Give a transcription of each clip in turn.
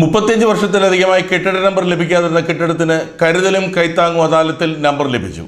മുപ്പത്തിയഞ്ച് വർഷത്തിലധികമായി കെട്ടിട നമ്പർ ലഭിക്കാതിരുന്ന കെട്ടിടത്തിന് കരുതലും കൈത്താങ്ങും അദാലത്തിൽ നമ്പർ ലഭിച്ചു.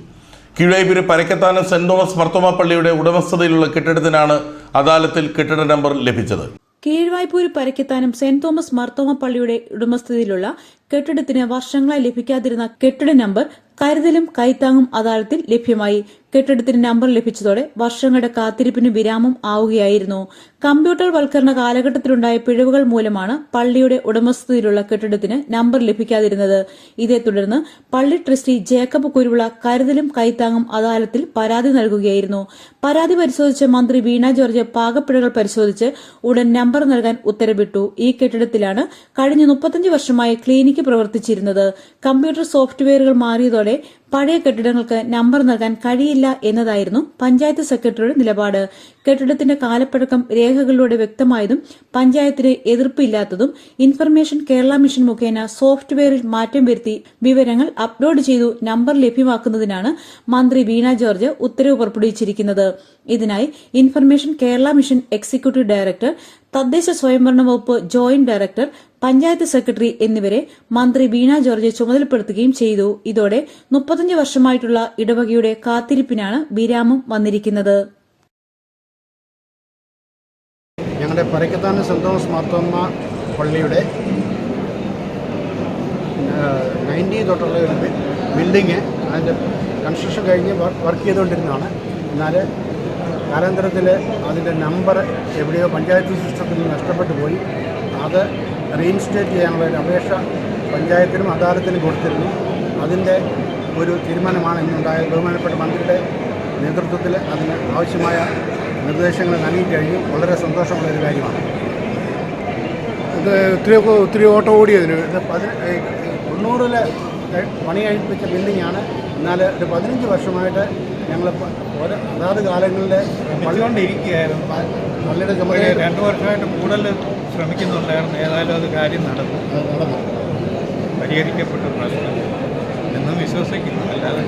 കീഴായിപ്പുര പരക്കത്താനം സെന്റ് തോമസ് മർത്തോമ പള്ളിയുടെ ഉടമസ്ഥതയിലുള്ള കെട്ടിടത്തിനാണ് അദാലത്തിൽ കെട്ടിട നമ്പർ ലഭിച്ചത്. കീഴ്വായ്പൂര് പരക്കത്താനം സെന്റ് തോമസ് മർത്തോമ പള്ളിയുടെ ഉടമസ്ഥതയിലുള്ള കെട്ടിടത്തിന് വർഷങ്ങളായി ലഭിക്കാതിരുന്ന കെട്ടിട നമ്പർ കരുതലും കൈത്താങ്ങും അദാലത്തിൽ ലഭ്യമായി. കെട്ടിടത്തിന് നമ്പർ ലഭിച്ചതോടെ വർഷങ്ങളുടെ കാത്തിരിപ്പിന് വിരാമം ആവുകയായിരുന്നു. കമ്പ്യൂട്ടർ വൽക്കരണ കാലഘട്ടത്തിലുണ്ടായ പിഴവുകൾ മൂലമാണ് പള്ളിയുടെ ഉടമസ്ഥതയിലുള്ള കെട്ടിടത്തിന് നമ്പർ ലഭിക്കാതിരുന്നത്. ഇതേ തുടർന്ന് പള്ളി ട്രസ്റ്റി ജേക്കബ് കുരുവിള കരുതലും കൈത്താങ്ങും അദാലത്തിൽ പരാതി നൽകുകയായിരുന്നു. പരാതി പരിശോധിച്ച മന്ത്രി വീണ ജോർജ് പാകപ്പിഴകൾ പരിശോധിച്ച് ഉടൻ നമ്പർ നൽകാൻ ഉത്തരവിട്ടു. ഈ കെട്ടിടത്തിലാണ് കഴിഞ്ഞ മുപ്പത്തഞ്ച് വർഷമായി ക്ലിനിക്ക് പ്രവർത്തിച്ചിരുന്നത്. കമ്പ്യൂട്ടർ സോഫ്റ്റ്വെയറുകൾ മാറിയതോടെ പഴയ കെട്ടിടങ്ങൾക്ക് നമ്പർ നൽകാൻ കഴിയില്ല എന്നതായിരുന്നു പഞ്ചായത്ത് സെക്രട്ടറിയുടെ നിലപാട്. കെട്ടിടത്തിന്റെ കാലപ്പഴക്കം രേഖകളിലൂടെ വ്യക്തമായതും പഞ്ചായത്തിന് എതിർപ്പില്ലാത്തതും ഇൻഫർമേഷൻ കേരള മിഷൻ മുഖേന സോഫ്റ്റ്വെയറിൽ മാറ്റം വരുത്തി വിവരങ്ങൾ അപ്ലോഡ് ചെയ്തു നമ്പർ ലഭ്യമാക്കുന്നതിനാണ് മന്ത്രി വീണ ജോർജ് ഉത്തരവ് പുറപ്പെടുവിച്ചിരിക്കുന്നത്. ഇതിനായി information Kerala mission executive director തദ്ദേശ സ്വയംഭരണ വകുപ്പ് ജോയിന്റ് ഡയറക്ടർ പഞ്ചായത്ത് സെക്രട്ടറി എന്നിവരെ മന്ത്രി വീണ ജോർജ് ചുമതലപ്പെടുത്തുകയും ചെയ്തു. ഇതോടെ മുപ്പത്തഞ്ച് വർഷമായിട്ടുള്ള ഇടവകയുടെ കാത്തിരിപ്പിനാണ് വിരാമം വന്നിരിക്കുന്നത്. ഞങ്ങളുടെ പരക്കത്താന സെന്റ് തോമസ് മാർത്തോമ്മ പള്ളിയുടെ നയന്റി തൊട്ടുള്ള ബിൽഡിങ് അതിന്റെ കൺസ്ട്രക്ഷൻ കഴിഞ്ഞ് വർക്ക് ചെയ്തുകൊണ്ടിരുന്നതാണ്. എന്നാൽ കാലാന്തരത്തിൽ അതിന്റെ നമ്പർ എവിടെയോ പഞ്ചായത്ത് സിസ്റ്റത്തിൽ നിന്ന് നഷ്ടപ്പെട്ടു പോയി. അത് റീഇൻസ്റ്റേറ്റ് ചെയ്യാനുള്ള ഒരു അപേക്ഷ പഞ്ചായത്തിനും അദാലത്തിനും കൊടുത്തിരുന്നു. അതിന്റെ ഒരു തീരുമാനമാണ് ഇന്നുണ്ടായത് ബഹുമാനപ്പെട്ട മന്ത്രിയുടെ നേതൃത്വത്തിൽ അതിന് ആവശ്യമായ നിർദ്ദേശങ്ങൾ നൽകി കഴിഞ്ഞു. വളരെ സന്തോഷമുള്ള ഒരു കാര്യമാണ്. ഇത് ഒത്തിരി ഒത്തിരി ഓട്ടം ഓടിയതിന്. ഇത് പതിന തൊണ്ണൂറിൽ പണി കഴിപ്പിച്ച ബിൽഡിങ്ങാണ്. എന്നാൽ ഒരു പതിനഞ്ച് വർഷമായിട്ട് ഞങ്ങൾ ഓരോ അതാത് കാലങ്ങളിൽ പഠിച്ചുകൊണ്ടിരിക്കുകയായിരുന്നു പള്ളിയുടെ ചുമതല രണ്ട് വർഷമായിട്ട് കൂടുതൽ ശ്രമിക്കുന്നുണ്ടായിരുന്നു. ഏതായാലും അത് കാര്യം നടന്നു. നടന്നു. പരിഹരിക്കപ്പെട്ട പ്രശ്നം. എന്നും വിശ്വസിക്കുന്നു. അല്ലാതെ